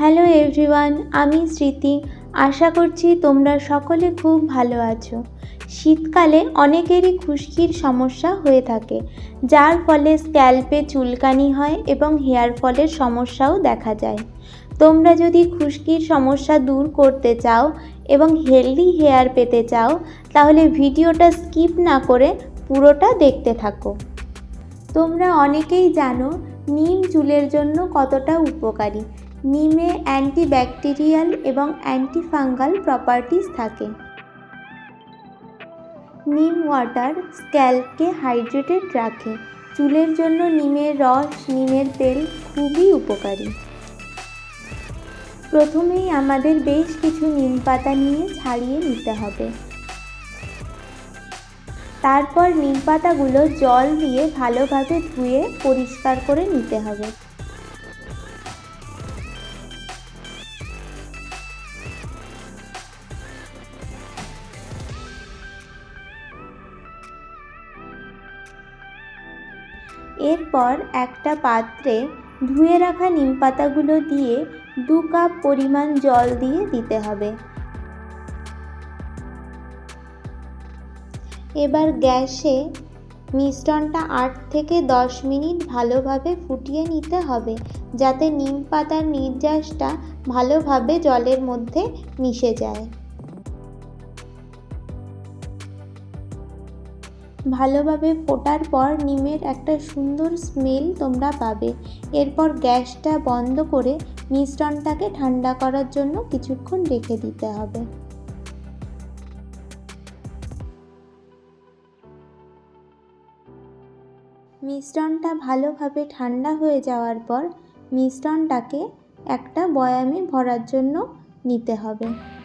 Hello everyone, আমি স্মৃতি। আশা করছি তোমরা সকলে খুব ভালো আছো। শীতকালে অনেকেরই খুশকির সমস্যা হয়ে থাকে, যার ফলে স্ক্যাল্পে চুলকানি হয় এবং হেয়ার ফলের সমস্যাও দেখা যায়। তোমরা যদি খুশকির সমস্যা দূর করতে চাও এবং হেলদি হেয়ার পেতে চাও, তাহলে ভিডিওটা স্কিপ না করে পুরোটা দেখতে থাকো। তোমরা অনেকেই জানো, নিম চুলের জন্য কতটা উপকারী। নিমে অ্যান্টিব্যাকটেরিয়াল এবং অ্যান্টিফাঙ্গাল প্রপার্টিস থাকে। নিম ওয়াটার স্ক্যাল্পকে হাইড্রেটেড রাখে। চুলের জন্য নিমের রস, নিমের তেল খুবই উপকারী। প্রথমেই আমাদের বেশ কিছু নিম পাতা নিয়ে ছাড়িয়ে নিতে হবে। তারপর নিম পাতাগুলো জল দিয়ে ভালোভাবে ধুয়ে পরিষ্কার করে নিতে হবে। এরপর একটা পাত্রে ধুয়ে রাখা নিম পাতাগুলো দিয়ে দু কাপ পরিমাণ জল দিয়ে দিতে হবে। এবার গ্যাসে মিশ্রণটা আট থেকে দশ মিনিট ভালোভাবে ফুটিয়ে নিতে হবে, যাতে নিম পাতার নির্যাসটা ভালোভাবে জলের মধ্যে মিশে যায়। ভালোভাবে ফোটার পর নিমের একটা সুন্দর স্মেল তোমরা পাবে। এরপর গ্যাসটা বন্ধ করে মিশ্রণটাকে ঠান্ডা করার জন্য কিছুক্ষণ রেখে দিতে হবে। মিশ্রণটা ভালোভাবে ঠান্ডা হয়ে যাওয়ার পর মিশ্রণটাকে একটা বয়ামে ভরার জন্য নিতে হবে।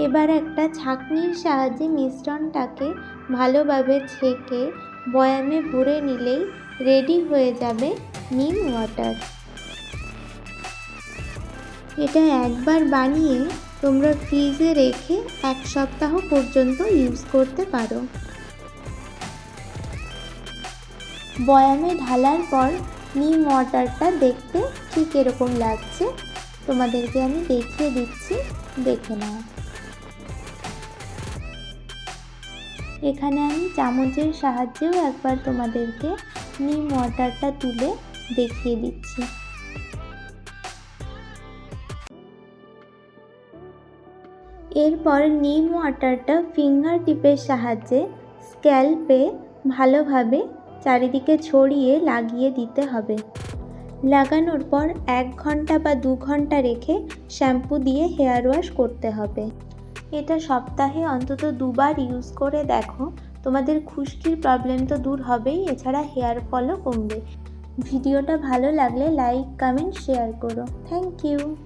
এবার একটা ছাঁকনির সাহায্যে মিশ্রণটাকে ভালোভাবে ছেঁকে বয়ামে ভরে নিলেই রেডি হয়ে যাবে নিম ওয়াটার। এটা একবার বানিয়ে তোমরা ফ্রিজে রেখে এক সপ্তাহ পর্যন্ত ইউজ করতে পারো। বয়ামে ঢালার পর নিম ওয়াটারটা দেখতে ঠিক এরকম লাগছে। তোমাদেরকে আমি দেখিয়ে দিচ্ছি, দেখে নাও। এখানে আমি চামচের সাহায্যেও একবার তোমাদেরকে নিম ওয়াটারটা তুলে দেখিয়ে দিচ্ছি। এরপর নিম ওয়াটারটা ফিঙ্গার টিপের সাহায্যে স্ক্যাল্পে ভালোভাবে চারিদিকে ছড়িয়ে লাগিয়ে দিতে হবে। লাগানোর পর এক ঘণ্টা বা দু ঘণ্টা রেখে শ্যাম্পু দিয়ে হেয়ার ওয়াশ করতে হবে। এটা সপ্তাহে অন্তত দুবার ইউজ করে দেখো। তোমাদের খুশকির প্রবলেম তো দূর হবেই, এছাড়া হেয়ার ফলও কমবে। ভিডিওটা ভালো লাগলে লাইক কমেন্ট শেয়ার করো। Thank you